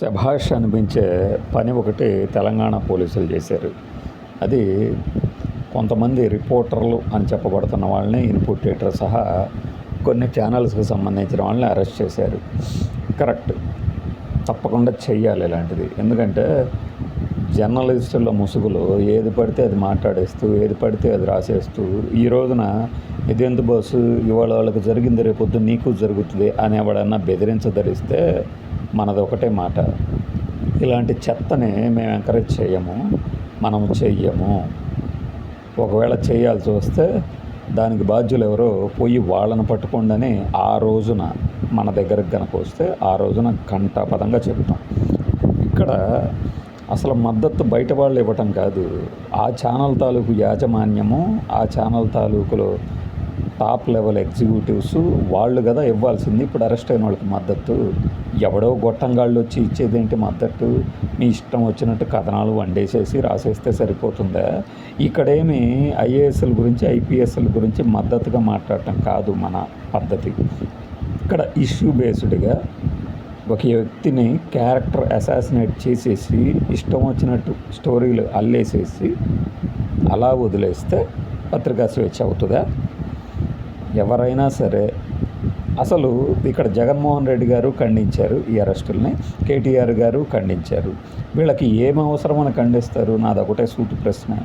శభాష్ అనిపించే పని ఒకటి తెలంగాణ పోలీసులు చేశారు. అది కొంతమంది రిపోర్టర్లు అని చెప్పబడుతున్న వాళ్ళని ఇన్పుటేటర్ సహా కొన్ని ఛానల్స్కి సంబంధించిన వాళ్ళని అరెస్ట్ చేశారు. కరెక్ట్. తప్పకుండా చెయ్యాలి ఇలాంటిది. ఎందుకంటే జర్నలిస్టుల ముసుగులో ఏది పడితే అది మాట్లాడేస్తూ ఏది పడితే అది రాసేస్తూ ఈ రోజున ఇదెందు బస్సు ఇవాళ వాళ్ళకి జరిగింది రేపొద్దు నీకు జరుగుతుంది అని ఎవడన్నా బెదిరించదరిస్తే మనది ఒకటే మాట. ఇలాంటి చెత్తని మేము ఎంకరేజ్ చేయము మనం చెయ్యము. ఒకవేళ చేయాల్సి వస్తే దానికి బాధ్యులు ఎవరో పోయి వాళ్ళను పట్టుకోండి ఆ రోజున మన దగ్గరకు కనుక వస్తే ఆ రోజున ఘంటాపదంగా చెప్తాం. ఇక్కడ అసలు మద్దతు బయట వాళ్ళు ఇవ్వటం కాదు. ఆ ఛానల్ తాలూకు యాజమాన్యము ఆ ఛానల్ తాలూకులో టాప్ లెవెల్ ఎగ్జిక్యూటివ్స్ వాళ్ళు కదా ఇవ్వాల్సింది. ఇప్పుడు అరెస్ట్ అయిన వాళ్ళకి మద్దతు. ఎవడో గొట్టంగాళ్ళు వచ్చి ఇచ్చేదేంటి మద్దతు? మీ ఇష్టం వచ్చినట్టు కథనాలు వండేసేసి రాసేస్తే సరిపోతుందా? ఇక్కడేమి ఐఏఎస్ఎల్ గురించి ఐపీఎస్ఎల్ గురించి మద్దతుగా మాట్లాడటం కాదు మన పద్ధతి. ఇక్కడ ఇష్యూ బేస్డ్గా ఒక వ్యక్తిని క్యారెక్టర్ అసాసినేట్ చేసేసి ఇష్టం వచ్చినట్టు స్టోరీలు అల్లేసేసి అలా వదిలేస్తే పత్రికా స్వేచ్ఛ అవుతుందా? ఎవరైనా సరే అసలు ఇక్కడ జగన్మోహన్ రెడ్డి గారు ఖండించారు ఈ అరెస్టుల్ని కేటీఆర్ గారు ఖండించారు. వీళ్ళకి ఏం అవసరమని ఖండిస్తారు? నాది ఒకటే సూటి ప్రశ్న.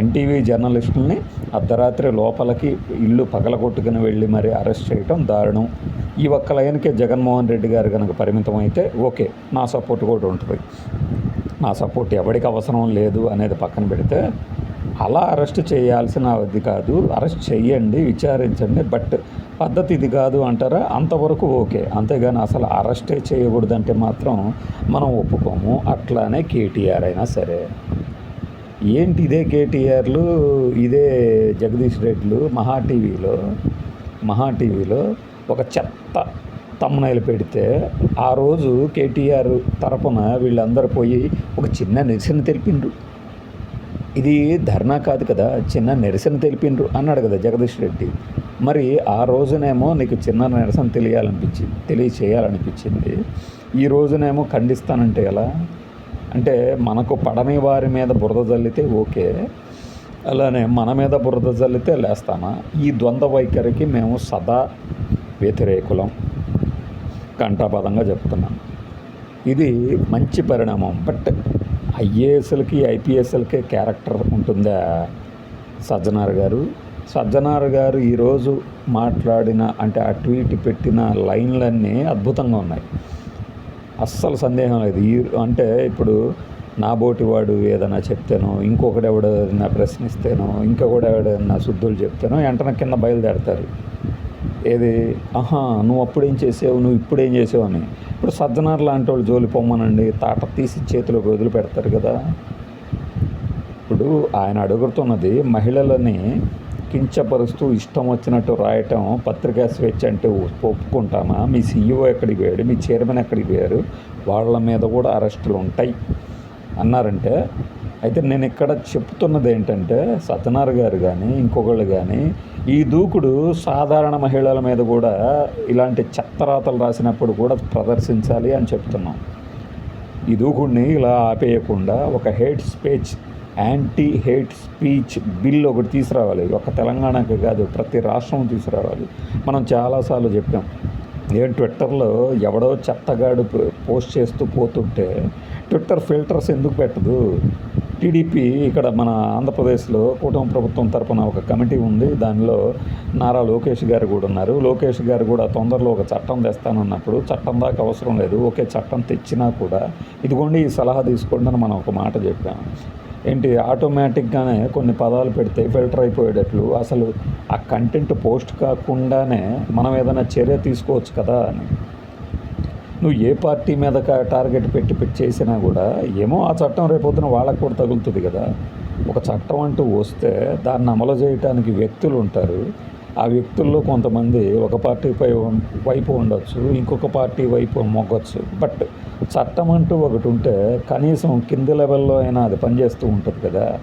ఎన్టీవీ జర్నలిస్టుల్ని అర్ధరాత్రి లోపలికి ఇల్లు పగలగొట్టుకుని వెళ్ళి మరి అరెస్ట్ చేయటం దారుణం. ఈ ఒక్క లైన్కే జగన్మోహన్ రెడ్డి గారు కనుక పరిమితం అయితే ఓకే నా సపోర్ట్ కూడా ఉంటుంది. నా సపోర్ట్ ఎవరికి అవసరం లేదు అనేది పక్కన పెడితే అలా అరెస్ట్ చేయాల్సిన అది కాదు. అరెస్ట్ చేయండి విచారించండి బట్ పద్ధతి ఇది కాదు అంటారా? అంతవరకు ఓకే. అంతేగాని అసలు అరెస్టే చేయకూడదంటే మాత్రం మనం ఒప్పుకోము. అట్లానే కేటీఆర్ అయినా సరే. ఏంటి ఇదే కేటీఆర్లు ఇదే జగదీష్ రెడ్డిలు మహా టీవీలో మహా టీవీలో ఒక చెత్త తమ్మునైలు పెడితే ఆ రోజు కేటీఆర్ తరపున వీళ్ళందరూ పోయి ఒక చిన్న నిరసన తెలిపిండ్రు. ఇది ధర్నా కాదు కదా చిన్న నిరసన తెలిపిండ్రు అన్నాడు కదా జగదీష్ రెడ్డి. మరి ఆ రోజునేమో నీకు చిన్న నిరసన తెలియాలనిపించింది తెలియచేయాలనిపించింది. ఈ రోజునేమో ఖండిస్తానంటే ఎలా? అంటే మనకు పడని వారి మీద బురద జల్లితే ఓకే అలానే మన మీద బురద జల్లితే లేస్తామా? ఈ ద్వంద్వ వైఖరికి మేము సదా వ్యతిరేకులం. కంఠాపదంగా చెప్తున్నాం ఇది మంచి పరిణామం బట్ ఐఏఎస్ఎల్కి ఐపీఎస్ఎల్కే క్యారెక్టర్ ఉంటుందా? సజ్జనార్ గారు. సజ్జనార్ గారు ఈరోజు మాట్లాడిన అంటే ఆ ట్వీట్ పెట్టిన లైన్లన్నీ అద్భుతంగా ఉన్నాయి. అస్సలు సందేహం లేదు. ఈ అంటే ఇప్పుడు నా బోటి వాడు ఏదైనా చెప్తేనో ఇంకొకటి ఎవడైనా ఏదైనా ప్రశ్నిస్తేనో ఇంకొకటి ఎవడైనా శుద్ధులు చెప్తేనో వెంటనే కింద బయలుదేరతారు. ఏది? ఆహా నువ్వు అప్పుడేం చేసావు? నువ్వు ఇప్పుడేం చేసావు? అని. ఇప్పుడు సజ్జనార్ లాంటి వాళ్ళు జోలి పొమ్మనండి తాట తీసి చేతిలోకి వదిలిపెడతారు కదా. ఇప్పుడు ఆయన అడుగుతున్నది మహిళలని కించపరుస్తూ ఇష్టం వచ్చినట్టు రాయటం పత్రికా స్వేచ్ఛ అంటే ఒప్పుకుంటామా? మీ సీఈఓ ఎక్కడికి పోయాడు? మీ చైర్మన్ ఎక్కడికి పోయారు? వాళ్ళ మీద కూడా అరెస్టులు ఉంటాయి అన్నారంటే అయితే నేను ఇక్కడ చెప్తున్నది ఏంటంటే సత్యనారు గారు కానీ ఇంకొకళ్ళు కానీ ఈ దూకుడు సాధారణ మహిళల మీద కూడా ఇలాంటి చెత్తరాతలు రాసినప్పుడు కూడా ప్రదర్శించాలి అని చెప్తున్నాం ఈ దూకుడిని ఇలా ఆపేయకుండా ఒక hate speech anti hate speech bill ఒకటి తీసుకురావాలి. ఒక తెలంగాణకి కాదు ప్రతి రాష్ట్రం తీసుకురావాలి. మనం చాలాసార్లు చెప్పాం. ఏం ట్విట్టర్లో ఎవడో చెత్తగాడు పోస్ట్ చేస్తూ పోతుంటే ట్విట్టర్ ఫిల్టర్స్ ఎందుకు పెట్టదు? టీడీపీ ఇక్కడ మన ఆంధ్రప్రదేశ్లో కూటమి ప్రభుత్వం తరపున ఒక కమిటీ ఉంది. దానిలో నారా లోకేష్ గారు కూడా ఉన్నారు. లోకేష్ గారు కూడా తొందరలో ఒక చట్టం తెస్తానన్నప్పుడు చట్టం దాకా అవసరం లేదు. ఒకే చట్టం తెచ్చినా కూడా ఇదిగోండి ఈ సలహా తీసుకోండి అని మనం ఒక మాట చెప్పాం. ఏంటి ఆటోమేటిక్గానే కొన్ని పదాలు పెడితే ఫిల్టర్ అయిపోయేటట్లు అసలు ఆ కంటెంట్ పోస్ట్ కాకుండానే మనం ఏదైనా చర్య తీసుకోవచ్చు కదా అని. నువ్వు ఏ పార్టీ మీద టార్గెట్ పెట్టి పెట్టి చేసినా కూడా ఏమో ఆ చట్టం రేపొద్దున వాళ్ళకు కూడా తగులుతుంది కదా. ఒక చట్టం అంటూ వస్తే దాన్ని అమలు చేయడానికి వ్యక్తులు ఉంటారు. ఆ వ్యక్తుల్లో కొంతమంది ఒక పార్టీపై వైపు ఉండొచ్చు ఇంకొక పార్టీ వైపు మొగ్గొచ్చు. బట్ చట్టం అంటూ ఒకటి ఉంటే కనీసం కింది లెవెల్లో అయినా అది పనిచేస్తూ ఉంటుంది కదా.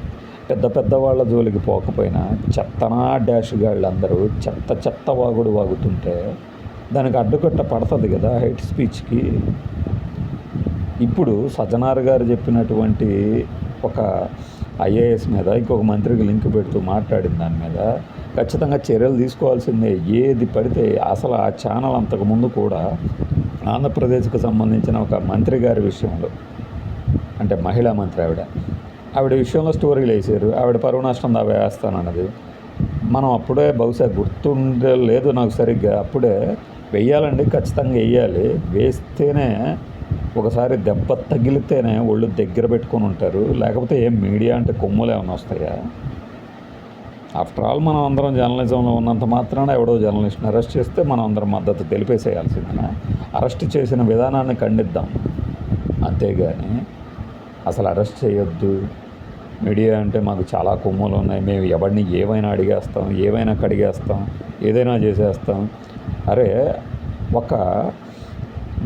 పెద్ద పెద్ద వాళ్ళ జోలికి పోకపోయినా చెత్తనా డాష్ గాళ్ళు అందరూ చెత్త చెత్త వాగుడు వాగుతుంటే దానికి అడ్డుకట్ట పడుతుంది కదా హైట్ స్పీచ్కి. ఇప్పుడు సజ్జనార్ గారు చెప్పినటువంటి ఒక ఐఏఎస్ మీద ఇంకొక మంత్రికి లింక్ పెడుతూ మాట్లాడిన దాని మీద ఖచ్చితంగా చర్యలు తీసుకోవాల్సిందే. ఏది పడితే అసలు ఆ ఛానల్ అంతకుముందు కూడా ఆంధ్రప్రదేశ్కు సంబంధించిన ఒక మంత్రి గారి విషయంలో అంటే మహిళా మంత్రి ఆవిడ ఆవిడ విషయంలో స్టోరీలు వేసారు ఆవిడ పరువు నష్టం దావా వేస్తానన్నది. మనం అప్పుడే బహుశా గుర్తుండే లేదు నాకు సరిగ్గా. అప్పుడే వెయ్యాలండి ఖచ్చితంగా వెయ్యాలి. వేస్తేనే ఒకసారి దెబ్బ తగిలితేనే ఒళ్ళు దగ్గర పెట్టుకొని ఉంటారు. లేకపోతే ఏం మీడియా అంటే కొమ్ములు ఏమైనా వస్తాయా? ఆఫ్టర్ ఆల్ మనం అందరం జర్నలిజంలో ఉన్నంత మాత్రాన ఎవడో జర్నలిస్ట్ని అరెస్ట్ చేస్తే మనం అందరం మద్దతు తెలిపేసేయాల్సిందే అరెస్ట్ చేసిన విధానాన్ని ఖండిద్దాం. అంతేగాని అసలు అరెస్ట్ చేయొద్దు. మీడియా అంటే మాకు చాలా కొమ్ములు ఉన్నాయి. మేము ఎవరిని ఏమైనా అడిగేస్తాం ఏమైనా కడిగేస్తాం ఏదైనా చేసేస్తాం. అరే ఒక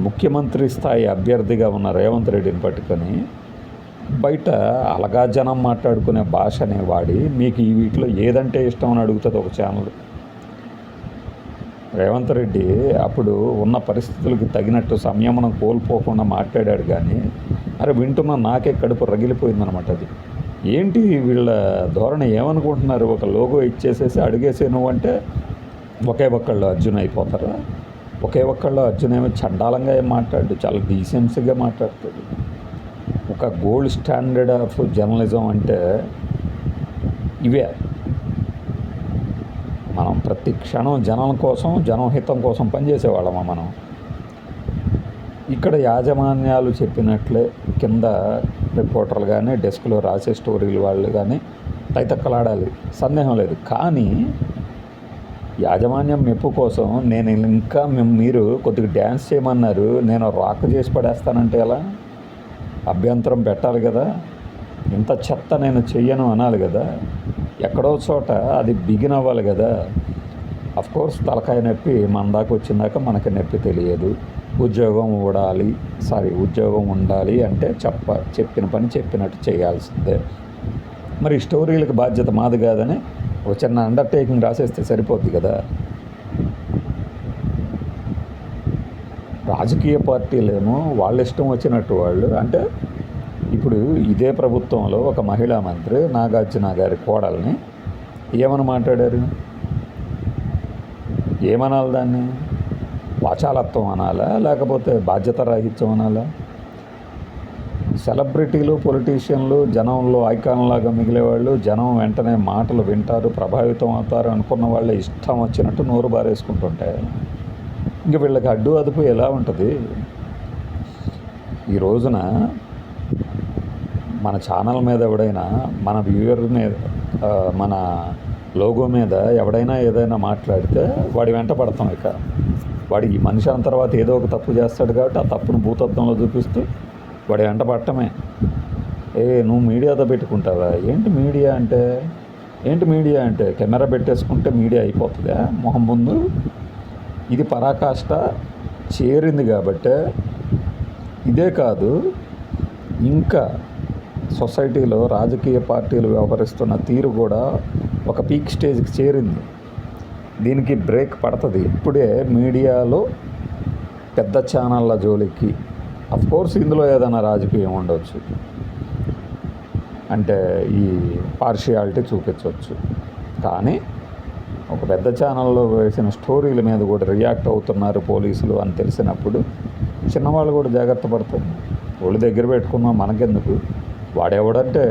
ముఖ్యమంత్రి స్థాయి అభ్యర్థిగా ఉన్న రేవంత్ రెడ్డిని పట్టుకొని బయట అలగా జనం మాట్లాడుకునే భాషని వాడి మీకు ఈ వీటిలో ఏదంటే ఇష్టం అని అడుగుతుంది ఒక ఛానల్. రేవంత్ రెడ్డి అప్పుడు ఉన్న పరిస్థితులకు తగినట్టు సంయమనం కోల్పోకుండా మాట్లాడాడు కానీ అరే వింటున్న నాకే కడుపు రగిలిపోయిందనమాట అది. ఏంటి వీళ్ళ ధోరణి ఏమనుకుంటున్నారు? ఒక లోగో ఇచ్చేసేసి అడిగేసే నువ్వంటే ఒకే ఒక్కళ్ళు అర్జున్ అయిపోతారు? ఒకే ఒక్కళ్ళు అర్జున్ ఏమో చండాలంగా ఏం మాట్లాడు చాలా డీసెన్సీగా మాట్లాడుతుంది ఒక గోల్డ్ స్టాండర్డ్ ఆఫ్ జర్నలిజం అంటే ఇవే. మనం ప్రతి క్షణం జనం కోసం జనం హితం కోసం పనిచేసేవాళ్ళమా మనం? ఇక్కడ యాజమాన్యాలు చెప్పినట్లే కింద రిపోర్టర్లు కానీ డెస్క్లో రాసే స్టోరీలు వాళ్ళు కానీ తైతక్కలాడాలి. సందేహం లేదు. కానీ యాజమాన్యం మెప్పు కోసం నేను ఇంకా మీరు కొద్దిగా డ్యాన్స్ చేయమన్నారు. నేను రాక్ చేసి పడేస్తానంటే ఎలా? అభ్యంతరం పెట్టాలి కదా. ఇంత చెత్త నేను చెయ్యను అనాలి కదా. ఎక్కడో చోట అది బిగిన్ అవ్వాలి కదా. అఫ్ కోర్స్ తలకాయ నొప్పి మన దాకా వచ్చిందాక మనకి నొప్పి తెలియదు. ఉద్యోగం ఊడాలి. సారీ ఉద్యోగం ఉండాలి అంటే చెప్ప చెప్పిన పని చెప్పినట్టు చేయాల్సిందే. మరి స్టోరీలకు బాధ్యత మాది కాదని ఒక చిన్న అండర్టేకింగ్ రాసేస్తే సరిపోద్ది కదా. రాజకీయ పార్టీలేమో వాళ్ళ ఇష్టం వచ్చినట్టు వాళ్ళు అంటే ఇప్పుడు ఇదే ప్రభుత్వంలో ఒక మహిళా మంత్రి నాగార్జున గారి కోడల్ని ఏమని మాట్లాడారు? ఏమనాలి దాన్ని? వాచాలత్వం అనాలా? లేకపోతే బాధ్యత రాహిత్యం అనాలా? సెలబ్రిటీలు పొలిటీషియన్లు జనంలో ఐకాన్లాగా మిగిలేవాళ్ళు జనం వెంటనే మాటలు వింటారు ప్రభావితం అవుతారు అనుకున్న వాళ్ళే ఇష్టం వచ్చినట్టు నోరు బారేసుకుంటుంటే. ఇంక వీళ్ళకి అడ్డు అదుపు ఎలా ఉంటుంది? ఈ రోజున మన ఛానల్ మీద ఎవడైనా మన వ్యూయర్ మీద మన లోగో మీద ఎవడైనా ఏదైనా మాట్లాడితే వాడి వెంట పడతాం ఇక. వాడి ఈ మనిషి అన్న తర్వాత ఏదో ఒక తప్పు చేస్తాడు కాబట్టి ఆ తప్పును భూతత్వంలో చూపిస్తూ వాడి వెంట పట్టమే. ఏ నువ్వు మీడియాతో పెట్టుకుంటావా? ఏంటి మీడియా అంటే? ఏంటి మీడియా అంటే? కెమెరా పెట్టేసుకుంటే మీడియా అయిపోతుందా? మొహం ముందు? ఇది పరాకాష్ట చేరింది కాబట్టే ఇదే కాదు ఇంకా సొసైటీలో రాజకీయ పార్టీలు వ్యవహరిస్తున్న తీరు కూడా ఒక పీక్ స్టేజ్కి చేరింది. దీనికి బ్రేక్ పడుతుంది. ఇప్పుడే మీడియాలో పెద్ద ఛానళ్ళ జోలికి కోర్స్ ఇందులో ఏదైనా రాజకీయం ఉండవచ్చు అంటే ఈ పార్షియాలిటీ చూపించవచ్చు కానీ ఒక పెద్ద ఛానల్లో వేసిన స్టోరీల మీద కూడా రియాక్ట్ అవుతున్నారు పోలీసులు అని తెలిసినప్పుడు చిన్నవాళ్ళు కూడా జాగ్రత్త పడతారు. ఒళ్ళు దగ్గర పెట్టుకున్నాం మనకెందుకు? వాడెవడంటే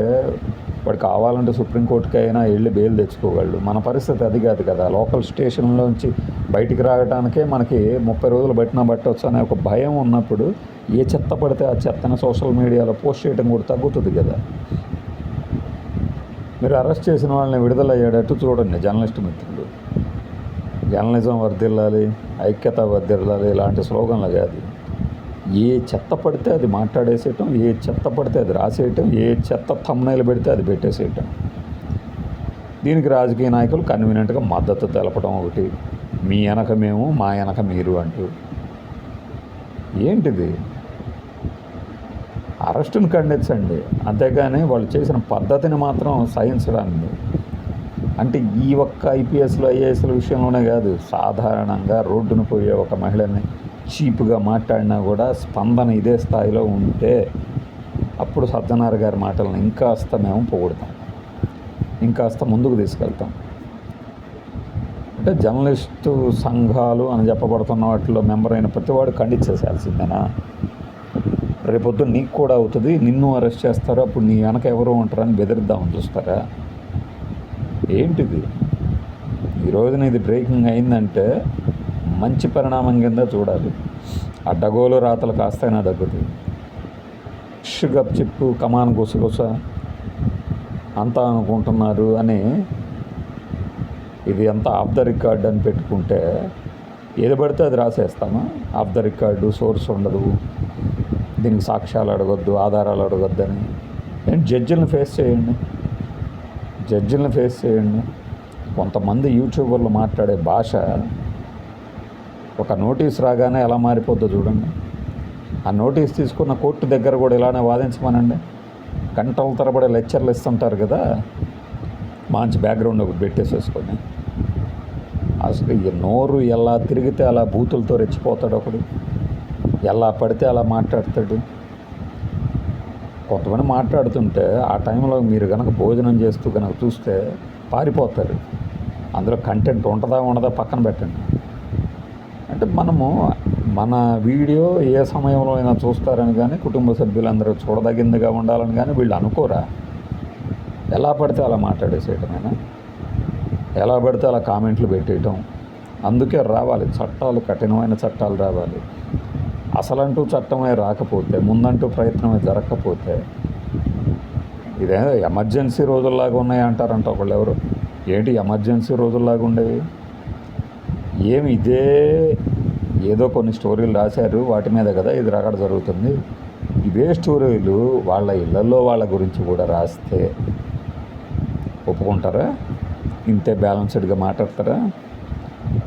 వాడు కావాలంటే సుప్రీంకోర్టుకి అయినా వెళ్ళి బెయిల్ తెచ్చుకోగలడు. మన పరిస్థితి అది కాదు కదా. లోకల్ స్టేషన్లోంచి బయటికి రావడానికే మనకి ముప్పై రోజులు బట్టినా పట్టవచ్చు అనే ఒక భయం ఉన్నప్పుడు ఏ చెత్త పడితే ఆ చెత్తను సోషల్ మీడియాలో పోస్ట్ చేయడం కూడా తగ్గుతుంది కదా. మీరు అరెస్ట్ చేసిన వాళ్ళని విడుదలయ్యేటట్టు చూడండి జర్నలిస్ట్ మిత్రులు. జర్నలిజం వర్ధిల్లాలి ఐక్యత వర్ధిల్లాలి ఇలాంటి స్లోగన్లు కాదు. ఏ చెత్త పడితే అది మాట్లాడేసేయటం ఏ చెత్త పడితే అది రాసేయటం ఏ చెత్త తమ్నైలు పెడితే అది పెట్టేసేయటం. దీనికి రాజకీయ నాయకులు కన్వీనియంట్గా మద్దతు తెలపడం ఒకటి మీ వెనక మేము మా వెనక మీరు అంటూ. ఏంటిది? అరెస్టును ఖండించండి. అంతేగాని వాళ్ళు చేసిన పద్ధతిని మాత్రం సహించడానికి అంటే ఈ ఒక్క ఐపీఎస్లు ఐఏఎస్ల విషయంలోనే కాదు సాధారణంగా రోడ్డును పోయే ఒక మహిళని చీప్గా మాట్లాడినా కూడా స్పందన ఇదే స్థాయిలో ఉంటే అప్పుడు సత్యనారాయణ గారి మాటలను ఇంకాస్త మేము పొగుడతాం. ఇంకాస్త ముందుకు తీసుకెళ్తాం. అంటే జర్నలిస్టు సంఘాలు అని చెప్పబడుతున్న వాటిలో మెంబర్ అయిన ప్రతివాడు ఖండించేసాల్సిందేనా రేపొద్దు నీకు కూడా అవుతుంది. నిన్ను అరెస్ట్ చేస్తారు? అప్పుడు నీ వెనక ఎవరు ఉంటారని బెదిరిద్దామని చూస్తారా? ఏంటిది? ఈ రోజున ఇది బ్రేకింగ్ అయిందంటే మంచి పరిణామం కింద చూడాలి. అడ్డగోలు రాతలు కాస్తైనా తగ్గుతుంది షుగప్ చెప్పు కమాన్ గుసగుస అంతా అనుకుంటున్నారు అని ఇది అంతా ఆఫ్ ద రికార్డ్ అని పెట్టుకుంటే ఏది పడితే అది రాసేస్తామా? ఆఫ్ ద రికార్డు సోర్స్ ఉండదు. దీనికి సాక్ష్యాలు అడగొద్దు ఆధారాలు అడగొద్దు అని ఏంటి జడ్జిలను ఫేస్ చేయండి? జడ్జిలను ఫేస్ చేయండి. కొంతమంది యూట్యూబర్లు మాట్లాడే భాష ఒక నోటీస్ రాగానే ఎలా మారిపోద్దో చూడండి. ఆ నోటీస్ తీసుకున్న కోర్టు దగ్గర కూడా ఇలానే వాదించమనండి. గంటల తరబడి లెక్చర్లు ఇస్తుంటారు కదా. మంచి బ్యాక్గ్రౌండ్ ఒకటి పెట్టేసేసుకొని. అసలు ఈ నోరు ఎలా తిరిగితే అలా బూతులతో రెచ్చిపోతాడు ఒకడు. ఎలా పడితే అలా మాట్లాడతాడు. కొంతమంది మాట్లాడుతుంటే ఆ టైంలో మీరు కనుక భోజనం చేస్తూ కనుక చూస్తే పారిపోతారు. అందులో కంటెంట్ ఉంటుందా ఉండదా పక్కన పెట్టండి. అంటే మనము మన వీడియో ఏ సమయంలో అయినా చూస్తారని కానీ కుటుంబ సభ్యులందరూ చూడదగిందిగా ఉండాలని కానీ వీళ్ళు అనుకోరా? ఎలా పడితే అలా మాట్లాడేసేయటమేనా? ఎలా పడితే అలా కామెంట్లు పెట్టేయటం? అందుకే రావాలి. చట్టాలు కఠినమైన చట్టాలు రావాలి. అసలంటూ చట్టమే రాకపోతే ముందంటూ ప్రయత్నమే జరగకపోతే ఇదే ఎమర్జెన్సీ రోజుల్లాగా ఉన్నాయి అంటారంట ఒకళ్ళు ఎవరు ఏంటి ఎమర్జెన్సీ రోజుల్లాగా ఉండేవి? ఏమి ఇదే ఏదో కొన్ని స్టోరీలు రాశారు వాటి మీద కదా ఇది రగడ జరుగుతుంది. ఇవే స్టోరీలు వాళ్ళ ఇళ్ళల్లో వాళ్ళ గురించి కూడా రాస్తే ఒప్పుకుంటారా? ఇంతే బ్యాలెన్స్డ్గా మాట్లాడతారా?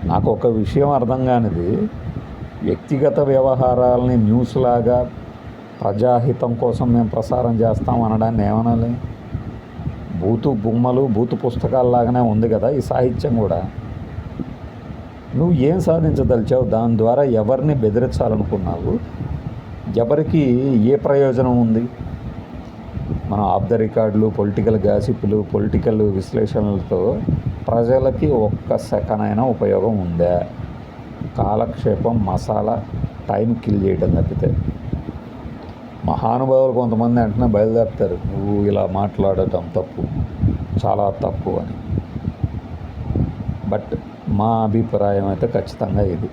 నాకు ఒక విషయం అర్థం కానిది వ్యక్తిగత వ్యవహారాలని న్యూస్ లాగా ప్రజాహితం కోసం మేము ప్రసారం చేస్తాం అనడాన్ని ఏమనాలి? బూతు బొమ్మలు బూతు పుస్తకాల్లాగానే ఉంది కదా ఈ సాహిత్యం కూడా. నువ్వు ఏం సాధించదలిచావు? దాని ద్వారా ఎవరిని బెదిరించాలనుకున్నావు? ఎవరికి ఏ ప్రయోజనం ఉంది? మన ఆఫ్ ద రికార్డులు పొలిటికల్ గ్యాసిప్లు పొలిటికల్ విశ్లేషణలతో ప్రజలకి ఒక్క సెకనైనా ఉపయోగం ఉందా? కాలక్షేపం మసాలా టైం కిల్ చేయడం తప్పితే. మహానుభావులు కొంతమంది వెంటనే బయలుదేరుతారు. నువ్వు ఇలా మాట్లాడటం తప్పు. చాలా తప్పు అని. బట్ మా అభిప్రాయం అయితే ఖచ్చితంగా ఇది.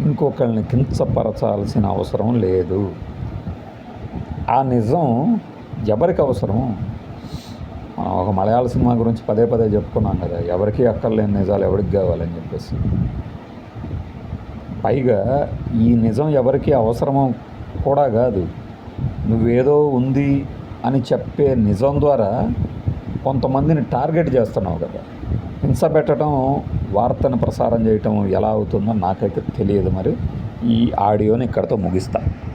ఇంకొకరిని కించపరచాల్సిన అవసరం లేదు. ఆ నిజం ఎవరికి అవసరం మనం ఒక మలయాళ సినిమా గురించి పదే పదే చెప్పుకున్నాం కదా ఎవరికి అక్కర్లేని నిజాలు ఎవరికి కావాలని చెప్పేసి. పైగా ఈ నిజం ఎవరికీ అవసరమో కూడా కాదు. నువ్వేదో ఉంది అని చెప్పే నిజం ద్వారా కొంతమందిని టార్గెట్ చేస్తున్నావు కదా. హింస పెట్టడం వార్తను ప్రసారం చేయటం ఎలా అవుతుందో నాకైతే తెలియదు మరి. ఈ ఆడియోని ఇక్కడితో ముగిస్తాను